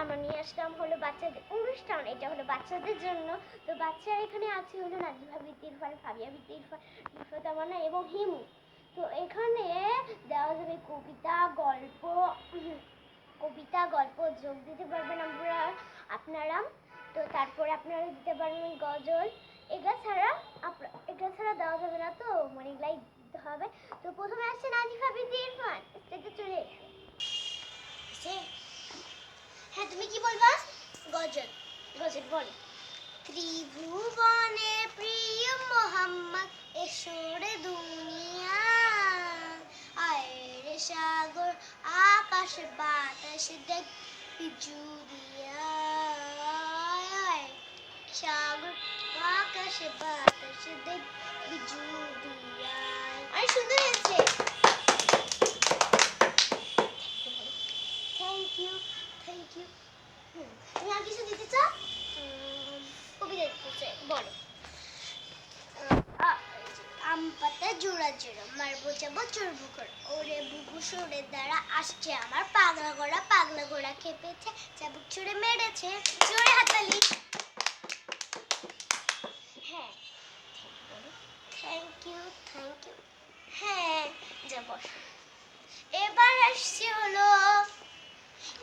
আমরা নিয়ে আসলাম হলো বাচ্চাদের অনুষ্ঠান, এটা হলো বাচ্চাদের জন্য। তো বাচ্চারা এখানে আছে হলো নাজিভা বৃত্তি ইরফান ফাবিয়া বৃত্তি ইরফান ইরফাতামানা এবং হিমু। তো এখানে দেওয়া যাবে কবিতা, গল্প কবিতা, গল্প যোগ দিতে পারবেন আমরা, আপনারা। তো তারপরে আপনারা দিতে পারবেন গজল। এগুলা ছাড়া এগুলা ছাড়া দেওয়া যাবে না তো মানে এগুলাই দিতে হবে। তো প্রথমে আসছে নাজিফা বৃত্তি ইরফান গজল গজল বল। ত্রিভুবনে প্রিয় মোহাম্মদ এসরে দুনিয়া। আয় রে সাগর, আকাশ, বাতাস দেখ, জুড়িয়া। সাগর, আকাশ, বাতাস দেখ, জুড়িয়া। অনেক সুন্দর হয়েছে। থ্যাংক ইউ থ্যাংক ইউ তুমি আর কিছু দিতে চাও? কবিতা দিতে চাই, বলো। আম পাতা জোড়া জোড়া, মারবো যাব চড়বো করে ওরে বুকু সরে দ্বারা আসছে আমার পাগলা গোড়া পাগলা ঘোড়া খেপেছে, চাবুক ছুড়ে মেরেছে, জোরে হাতালি হ্যাঁ থ্যাংক ইউ থ্যাংক ইউ হ্যাঁ যা বসো এবার আসছে হলো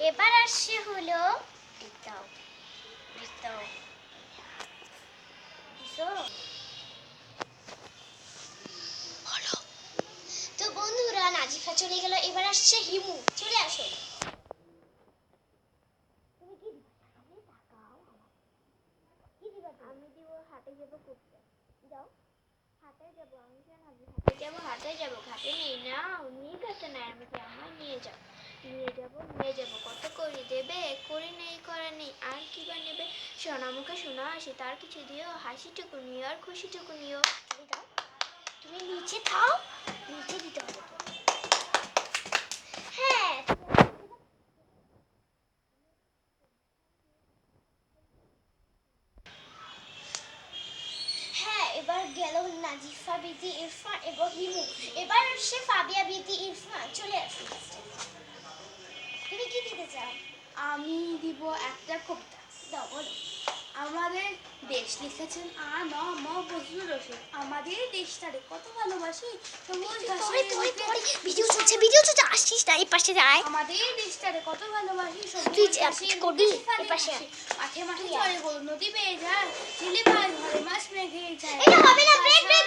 এবার আসছে হলো দাও দাও দিছো? তো বন্ধুরা চলে গেল এবার আসছে হিমু। চলে আসো। তুমি কি দিবা? সামনে তাকাও আমার। কি দিবা তুমি? আমি দিব হাটে যাব করতে যাও। হাটে যাব আমি কেন হাটে যাব হাটে যাব। ঘাটে নেই না নিয়ে গেছে না আমাকে আমার নিয়ে যাও নিয়ে যাব নিয়ে যাব। কত করে দেবে? করে নেই করে নেই। আর কি বা নেবে? শোনা আসে তার কিছু দিও। হাসিটুকু নিও আর খুশিটুকু নিও। তুমি নিচে থাও নিচে দিতে হবে। এবার গেল নাজিফা বিতি ইরফান এবং হিমু এবার সে ফাবিয়া বিতি ইরফান চলে আসে তুমি কি দিতে চাও? আমি দিব একটা কবিতা। দাও বলো। আমাদের দেশ লিখেছেন আ ন ম বজলুর রশিদ আমাদের দেশটারে কত ভালোবাসি সবুজ ভিডিও চলছে ভিডিও চলছে আসছিস না এই পাশে যায় আমাদের দেশটারে কত ভালোবাসি তুই করবি? এই পাশে। মাঠে মাঠে চলে বল নদী বেয়ে যায় চিলে পাল ঘরে মাছ মেঘে যায়। এটা হবে না ব্রেক ব্রেক